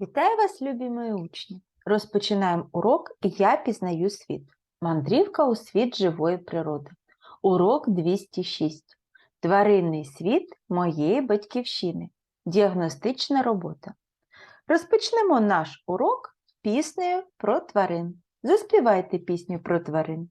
Вітаю вас, любі мої учні! Розпочинаємо урок Я пізнаю світ. Мандрівка у світ живої природи. Урок 206. Тваринний світ моєї батьківщини. Діагностична робота. Розпочнемо наш урок піснею про тварин. Заспівайте пісню про тварин.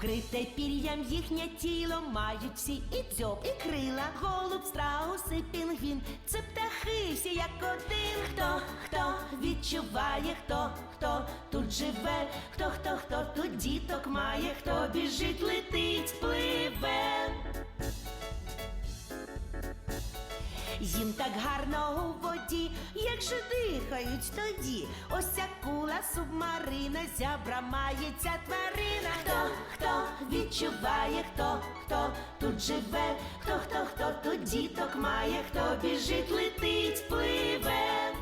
Вкрите пір'ям їхнє тіло мають всі і дзьоб, і крила, голуб, страус і пінгвін. Це птахи всі як один. Хто, хто відчуває, хто, хто тут живе, хто, хто, хто тут діток має, хто біжить, летить, пливе. Їм так гарно у воді, як же дихають тоді. Ось ця кула субмарина, зябра має ця тварина. Хто, хто відчуває, хто, хто тут живе, хто, хто, хто тут діток має, хто біжить, летить, пливе.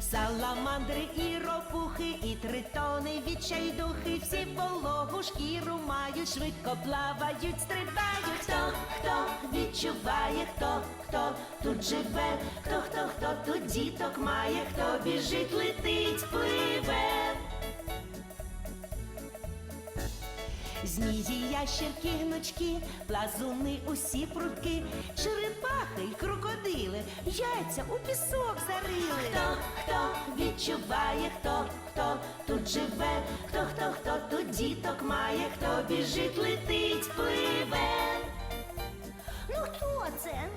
Саламандри і ропухи, і тритони, відчайдухи, всі вологу шкіру мають, швидко плавають, стрибають. Хто, хто відчуває, хто, хто тут живе, хто, хто, хто тут діток має, хто біжить, летить, пливе. Змії, ящерки, гнучки, плазуни, усі прутки, черепахи й крокодили, яйця у пісок зарили. Хто, хто відчуває, хто, хто тут живе, хто, хто, хто тут діток має, хто біжить, летить, це?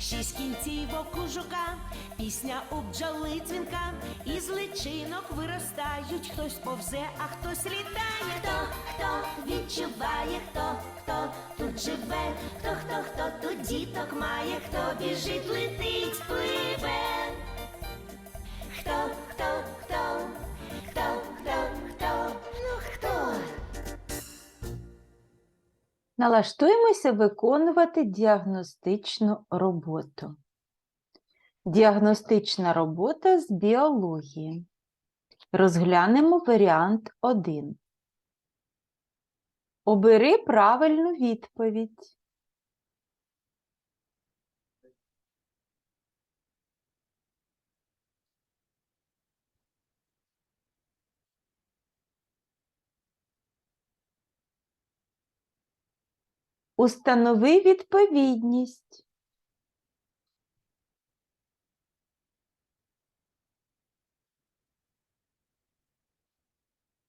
Шість кінцівок у жука, пісня у бджоли дзвінка, із личинок виростають, хтось повзе, а хтось літає. Хто, хто відчуває, хто, хто тут живе, хто, хто, хто тут діток має, хто біжить, летить, пливе. Налаштуємося виконувати діагностичну роботу. Діагностична робота з біології. Розглянемо варіант 1. Обери правильну відповідь. Установи відповідність.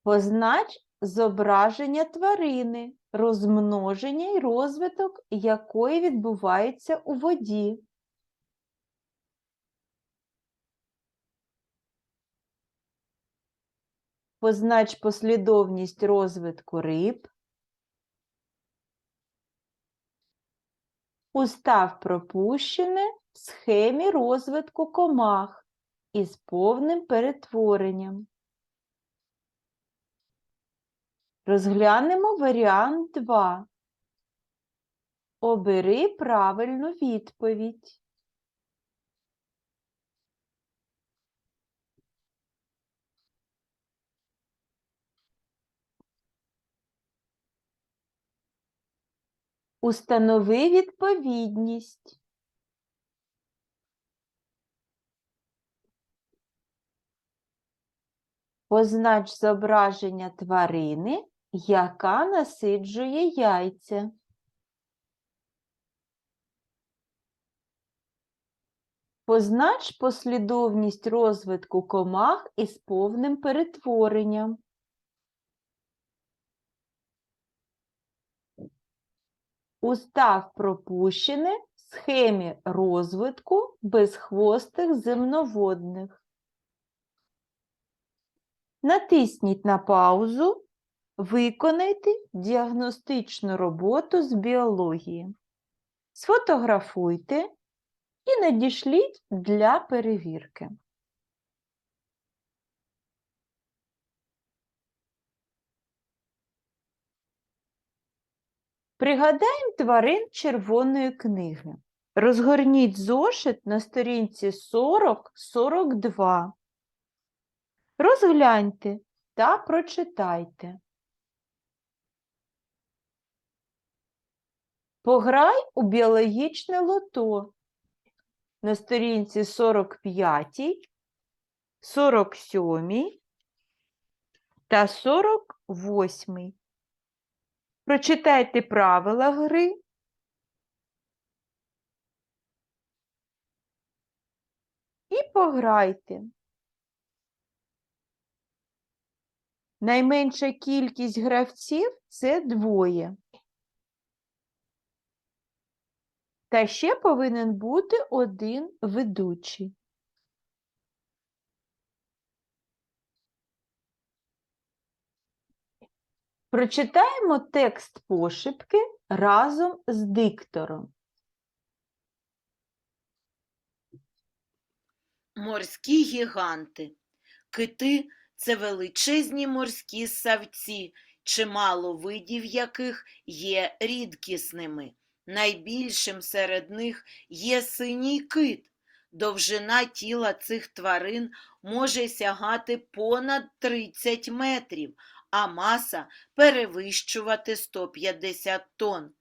Познач зображення тварини, розмноження і розвиток якої відбувається у воді. Познач послідовність розвитку риб. Устав пропущене в схемі розвитку комах із повним перетворенням. Розглянемо варіант 2. Обери правильну відповідь. Установи відповідність. Познач зображення тварини, яка насиджує яйця. Познач послідовність розвитку комах із повним перетворенням. Устав пропущене в схемі розвитку безхвостих земноводних. Натисніть на паузу, виконайте діагностичну роботу з біології. Сфотографуйте і надішліть для перевірки. Пригадаємо тварин червоної книги. Розгорніть зошит на сторінці 40-42. Розгляньте та прочитайте. Пограй у біологічне лото на сторінці 45, 47 та 48. Прочитайте правила гри. І пограйте. Найменша кількість гравців це двоє. Та ще повинен бути один ведучий. Прочитаємо текст пошепки разом з диктором. Морські гіганти. Кити це величезні морські савці, чимало видів яких є рідкісними. Найбільшим серед них є синій кит. Довжина тіла цих тварин може сягати понад 30 метрів, а маса перевищувати 150 тонн.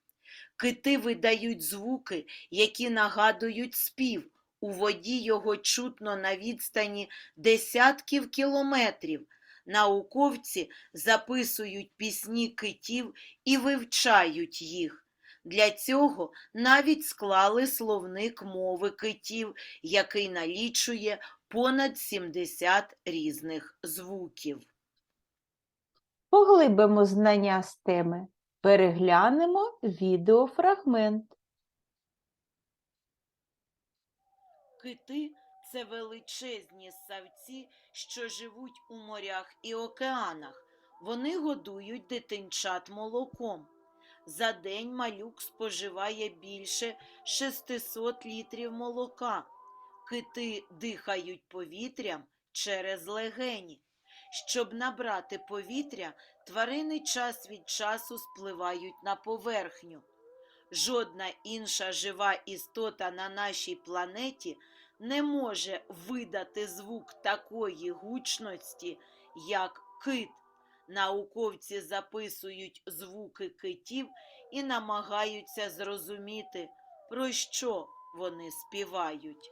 Кити видають звуки, які нагадують спів. У воді його чутно на відстані десятків кілометрів. Науковці записують пісні китів і вивчають їх. Для цього навіть склали словник мови китів, який налічує понад 70 різних звуків. Поглибимо знання з теми. Переглянемо відеофрагмент. Кити це величезні ссавці, що живуть у морях і океанах. Вони годують дитинчат молоком. За день малюк споживає більше 600 літрів молока. Кити дихають повітрям через легені. Щоб набрати повітря, тварини час від часу спливають на поверхню. Жодна інша жива істота на нашій планеті не може видати звук такої гучності, як кит. Науковці записують звуки китів і намагаються зрозуміти, про що вони співають.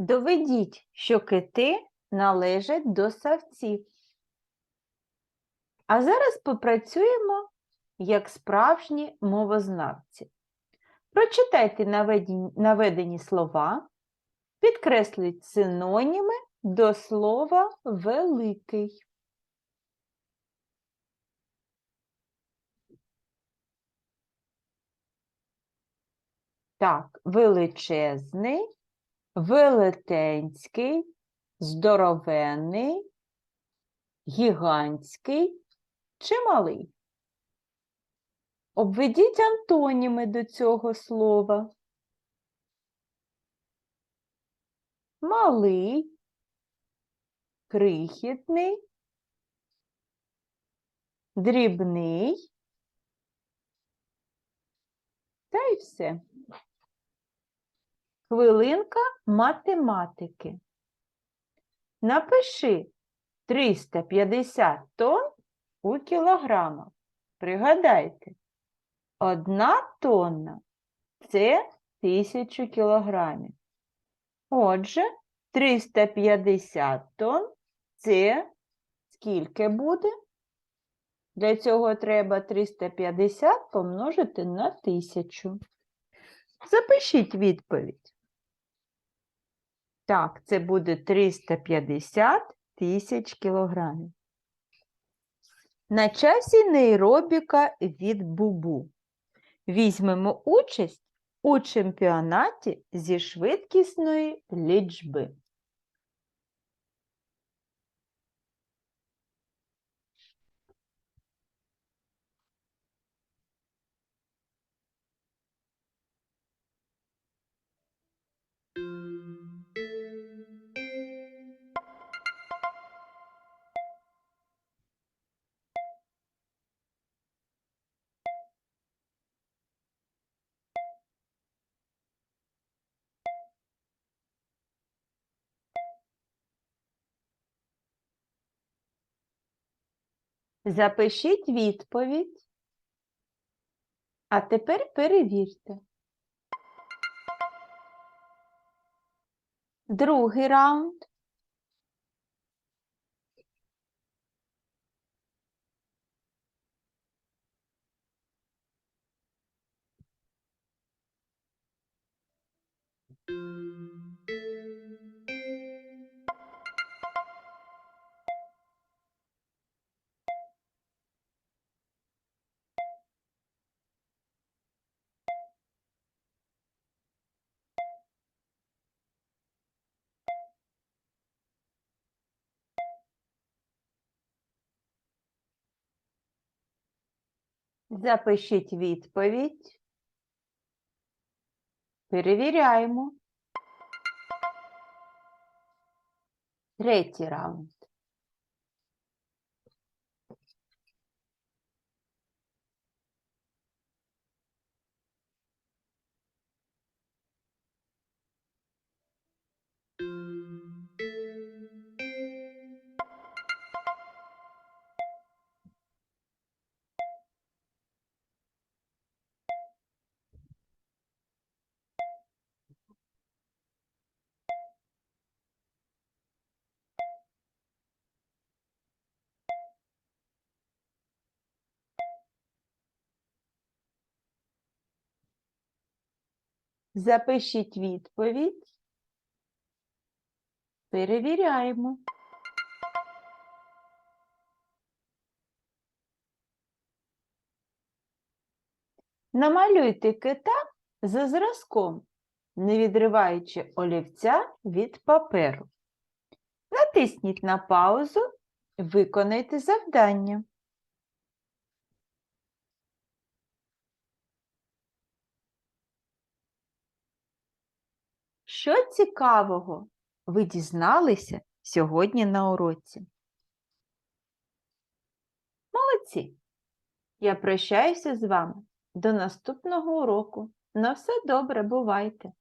Доведіть, що кити належать до савців. А зараз попрацюємо як справжні мовознавці. Прочитайте наведені, наведені слова, підкресліть синоніми до слова великий. Так, величезний, велетенський, здоровенний, гігантський чи малий. Обведіть антоніми до цього слова. Малий, крихітний, дрібний. Та й все. Хвилинка математики. Напиши 350 тонн у кілограмах. Пригадайте, одна тонна це 1000 кілограмів. Отже, 350 тонн це скільки буде? Для цього треба 350 помножити на 1000. Запишіть відповідь. Так, це буде 350 тисяч кілограмів. На часі нейробіка від Бубу. Візьмемо участь у чемпіонаті зі швидкісної лічби. Запишіть відповідь. А тепер перевірте. Другий раунд. Запишіть відповідь. Перевіряємо. Третій раунд. Запишіть відповідь. Перевіряємо. Намалюйте кита за зразком, не відриваючи олівця від паперу. Натисніть на паузу, виконайте завдання. Що цікавого ви дізналися сьогодні на уроці? Молодці! Я прощаюся з вами до наступного уроку. На все добре, бувайте!